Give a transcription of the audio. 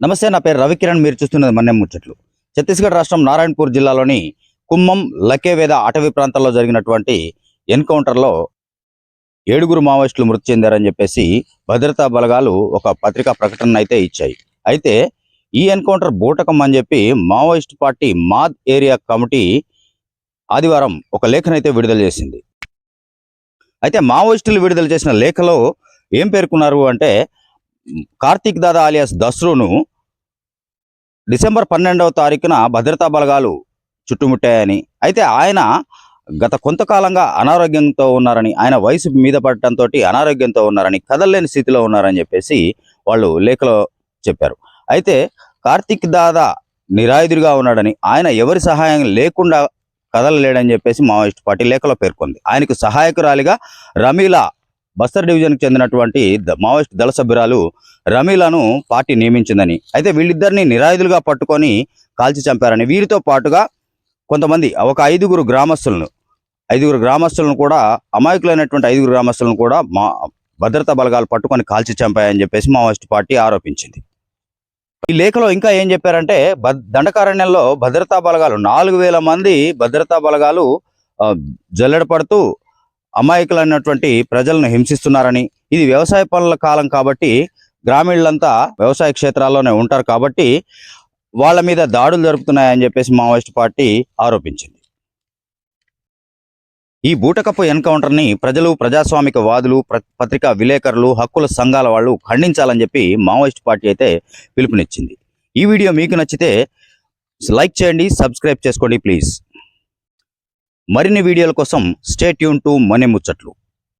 నమస్తే నా పేరు రవికిరణ్. మీరు చూస్తున్నది మన్యం ముచ్చట్లు. ఛత్తీస్గఢ్ రాష్ట్రం నారాయణపూర్ జిల్లాలోని కుమ్మం లకేవేద అటవీ ప్రాంతాల్లో జరిగినటువంటి ఎన్కౌంటర్లో ఏడుగురు మావోయిస్టులు మృతి చెందారని చెప్పేసి భద్రతా బలగాలు ఒక పత్రికా ప్రకటన అయితే ఇచ్చాయి. అయితే ఈ ఎన్కౌంటర్ బూటకం అని చెప్పి Maoist party Maad area committee ఆదివారం ఒక లేఖను అయితే విడుదల చేసింది. అయితే మావోయిస్టులు విడుదల చేసిన లేఖలో ఏం పేర్కొన్నారు అంటే కార్తీక్ దాదా ఆలియాస్ దస్రును డిసెంబర్ పన్నెండవ తారీఖున భద్రతా బలగాలు చుట్టుముట్టాయని. అయితే ఆయన గత కొంతకాలంగా అనారోగ్యంతో ఉన్నారని ఆయన వయసు మీద పడటంతో అనారోగ్యంతో ఉన్నారని కదలలేని స్థితిలో ఉన్నారని చెప్పేసి వాళ్ళు లేఖలో చెప్పారు. అయితే కార్తీక్ దాదా నిరాయుధుడిగా ఉన్నాడని ఆయన ఎవరి సహాయం లేకుండా కదలలేడని చెప్పేసి మావోయిస్ట్ పార్టీ లేఖలో పేర్కొంది. ఆయనకు సహాయకురాలిగా రమీలా బస్తర్ డివిజన్కి చెందినటువంటి ద- మావోయిస్ట్ దళ సభ్యురాలు రమీలను పార్టీ నియమించిందని. అయితే వీళ్ళిద్దరిని నిరాయుధులుగా పట్టుకొని కాల్చి చంపారని. వీరితో పాటుగా కొంతమంది ఒక ఐదుగురు గ్రామస్తులను ఐదుగురు గ్రామస్తులను కూడా అమాయకులైనటువంటి ఐదుగురు గ్రామస్తులను కూడా మా భద్రతా బలగాలు పట్టుకొని కాల్చి చంపాయని చెప్పేసి మావోయిస్ట్ పార్టీ ఆరోపించింది. ఈ లేఖలో ఇంకా ఏం చెప్పారంటే దండకారణ్యంలో భద్రతా బలగాలు నాలుగు వేల మంది భద్రతా బలగాలు జల్లెడపడుతూ జల్లెడ పడుతూ అమాయకులైనటువంటి ప్రజలను హింసిస్తున్నారని. ఇది వ్యవసాయ పనుల కాలం కాబట్టి గ్రామీణులంతా వ్యవసాయ క్షేత్రాల్లోనే ఉంటారు కాబట్టి వాళ్ళ మీద దాడులు జరుపుతున్నాయని చెప్పేసి మావోయిస్ట్ పార్టీ ఆరోపించింది. ఈ బూటకపు ఎన్కౌంటర్ని ప్రజలు ప్రజాస్వామిక వాదులు పత్రికా విలేకరులు హక్కుల సంఘాల వాళ్ళు ఖండించాలని చెప్పి మావోయిస్ట్ పార్టీ అయితే పిలుపునిచ్చింది. ఈ వీడియో మీకు నచ్చితే లైక్ చేయండి సబ్స్క్రైబ్ చేసుకోండి ప్లీజ్. మరిన్ని వీడియోల కోసం స్టే ట్యూన్ టు మనీ ముచ్చట్లు.